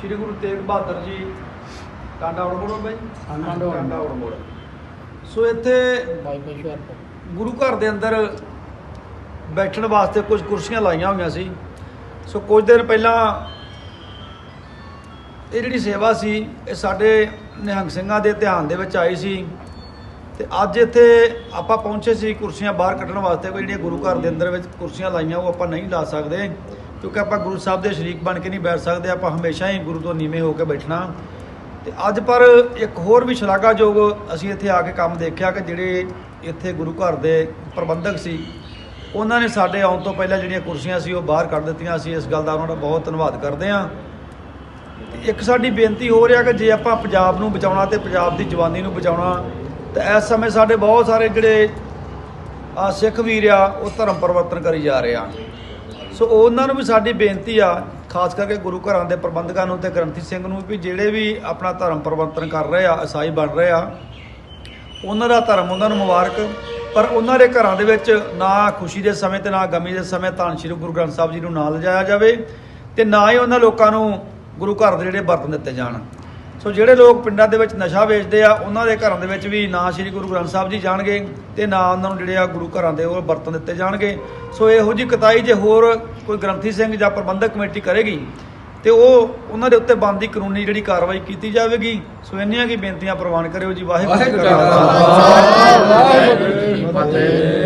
ਸ੍ਰੀ ਗੁਰੂ ਤੇਗ ਬਹਾਦਰ ਜੀ ਟਾਂਡਾ ਉੜਮੋੜ ਬਾਈ? ਟਾਂਡਾ ਉੜਮੋੜ। ਸੋ ਇੱਥੇ ਗੁਰੂ ਘਰ ਦੇ ਅੰਦਰ ਬੈਠਣ ਵਾਸਤੇ ਕੁਝ ਕੁਰਸੀਆਂ ਲਾਈਆਂ ਹੋਈਆਂ ਸੀ। ਸੋ ਕੁਝ ਦਿਨ ਪਹਿਲਾਂ ਇਹ ਜਿਹੜੀ ਸੇਵਾ ਸੀ ਇਹ ਸਾਡੇ ਨਿਹੰਗ ਸਿੰਘਾਂ ਦੇ ਧਿਆਨ ਦੇ ਵਿੱਚ ਆਈ ਸੀ। ਤੇ ਅੱਜ ਇੱਥੇ ਆਪਾਂ ਪਹੁੰਚੇ ਸੀ ਕੁਰਸੀਆਂ ਬਾਹਰ ਕੱਢਣ ਵਾਸਤੇ। ਕੋਈ ਜਿਹੜੀਆਂ ਗੁਰੂ ਘਰ ਦੇ ਅੰਦਰ ਵਿੱਚ ਕੁਰਸੀਆਂ ਲਾਈਆਂ ਉਹ ਆਪਾਂ ਨਹੀਂ ਲਾ ਸਕਦੇ। ਕਿਉਂਕਿ ਆਪਾਂ ਗੁਰੂ ਸਾਹਿਬ ਦੇ ਸ਼ਰੀਕ ਬਣ ਕੇ ਨਹੀਂ ਬੈਠ ਸਕਦੇ, ਆਪਾਂ ਹਮੇਸ਼ਾ ਹੀ ਗੁਰੂ ਤੋਂ ਨੀਵੇਂ ਹੋ ਕੇ ਬੈਠਣਾ। ਤੇ ਅੱਜ ਪਰ ਇੱਕ ਹੋਰ ਵੀ ਸ਼ਲਾਘਾਯੋਗ ਅਸੀਂ ਇੱਥੇ ਆ ਕੇ ਕੰਮ ਦੇਖਿਆ ਕਿ ਜਿਹੜੇ ਇੱਥੇ ਗੁਰੂ ਘਰ ਦੇ ਪ੍ਰਬੰਧਕ ਸੀ, ਉਹਨਾਂ ਨੇ ਸਾਡੇ ਆਉਣ ਤੋਂ ਪਹਿਲਾਂ ਜਿਹੜੀਆਂ ਕੁਰਸੀਆਂ ਸੀ, ਉਹ ਬਾਹਰ ਕੱਢ ਦਿੱਤੀਆਂ ਅਸੀਂ। ਇਸ ਗੱਲ ਦਾ ਉਹਨਾਂ ਦਾ ਬਹੁਤ ਧੰਨਵਾਦ ਕਰਦੇ ਹਾਂ। ਤੇ ਇੱਕ ਸਾਡੀ ਬੇਨਤੀ ਹੋ ਰਿਹਾ ਕਿ ਜੇ ਆਪਾਂ ਪੰਜਾਬ ਨੂੰ ਬਚਾਉਣਾ ਤੇ ਪੰਜਾਬ ਦੀ ਜਵਾਨੀ ਨੂੰ ਬਚਾਉਣਾ, ਤਾਂ ਇਸ ਸਮੇਂ ਸਾਡੇ ਬਹੁਤ ਸਾਰੇ ਜਿਹੜੇ ਆ ਸਿੱਖ ਵੀਰ ਆ, ਉਹ ਧਰਮ ਪਰਿਵਰਤਨ ਕਰੀ ਜਾ ਰਹੇ ਆ। ਸੋ ਉਹਨਾਂ ਨੂੰ ਵੀ ਸਾਡੀ ਬੇਨਤੀ ਆ, ਖਾਸ ਕਰਕੇ ਗੁਰੂ ਘਰਾਂ ਦੇ ਪ੍ਰਬੰਧਕਾਂ ਨੂੰ ਤੇ ਗ੍ਰੰਥੀ ਸਿੰਘ ਨੂੰ ਵੀ ਜਿਹੜੇ ਵੀ ਆਪਣਾ ਧਰਮ ਪਰਿਵਰਤਨ ਕਰ ਰਹੇ ਆ ਈਸਾਈ ਬਣ ਰਹੇ ਆ, ਉਹਨਾਂ ਦਾ ਧਰਮ ਉਹਨਾਂ ਨੂੰ ਮੁਬਾਰਕ। ਪਰ ਉਹਨਾਂ ਦੇ ਘਰਾਂ ਦੇ ਵਿੱਚ ਨਾ ਖੁਸ਼ੀ ਦੇ ਸਮੇਂ ਤੇ ਨਾ ਗਮੀ ਦੇ ਸਮੇਂ ਧੰਨ ਸ਼੍ਰੀ ਗੁਰੂ ਗ੍ਰੰਥ ਸਾਹਿਬ ਜੀ ਨੂੰ ਨਾ ਲਿਜਾਇਆ ਜਾਵੇ ਤੇ ਨਾ ਹੀ ਉਹਨਾਂ ਲੋਕਾਂ ਨੂੰ ਗੁਰੂ ਘਰ ਦੇ ਜਿਹੜੇ ਬਰਤਨ ਦਿੱਤੇ ਜਾਣ। ਸੋ ਜਿਹੜੇ ਲੋਕ ਪਿੰਡਾਂ ਦੇ ਵਿੱਚ ਨਸ਼ਾ ਵੇਚਦੇ ਆ, ਉਹਨਾਂ ਦੇ ਘਰਾਂ ਦੇ ਵਿੱਚ ਵੀ ਨਾ ਸ਼੍ਰੀ ਗੁਰੂ ਗ੍ਰੰਥ ਸਾਹਿਬ ਜੀ ਜਾਣਗੇ ਤੇ ਨਾ ਉਹਨਾਂ ਨੂੰ ਜਿਹੜੇ ਆ ਗੁਰੂ ਘਰਾਂ ਦੇ ਉਹ ਬਰਤਨ ਦਿੱਤੇ ਜਾਣਗੇ। ਸੋ ਇਹੋ ਜੀ ਕਤਾਈ ਜੇ ਹੋਰ ਕੋਈ ਗ੍ਰੰਥੀ ਸਿੰਘ ਜਾਂ ਪ੍ਰਬੰਧਕ ਕਮੇਟੀ ਕਰੇਗੀ ਤੇ ਉਹ ਉਹਨਾਂ ਦੇ ਉੱਤੇ ਬਣਦੀ ਕਾਨੂੰਨੀ ਜਿਹੜੀ ਕਾਰਵਾਈ ਕੀਤੀ ਜਾਵੇਗੀ। ਸੋ ਇੰਨੀਆਂ ਕੀ ਬੇਨਤੀਆਂ ਪ੍ਰਵਾਨ ਕਰਿਓ ਜੀ। ਵਾਹਿਗੁਰੂ ਜੀ ਕਾ ਖਾਲਸਾ। ਵਾਹਿਗੁਰੂ ਜੀ ਕੀ ਫਤਿਹ।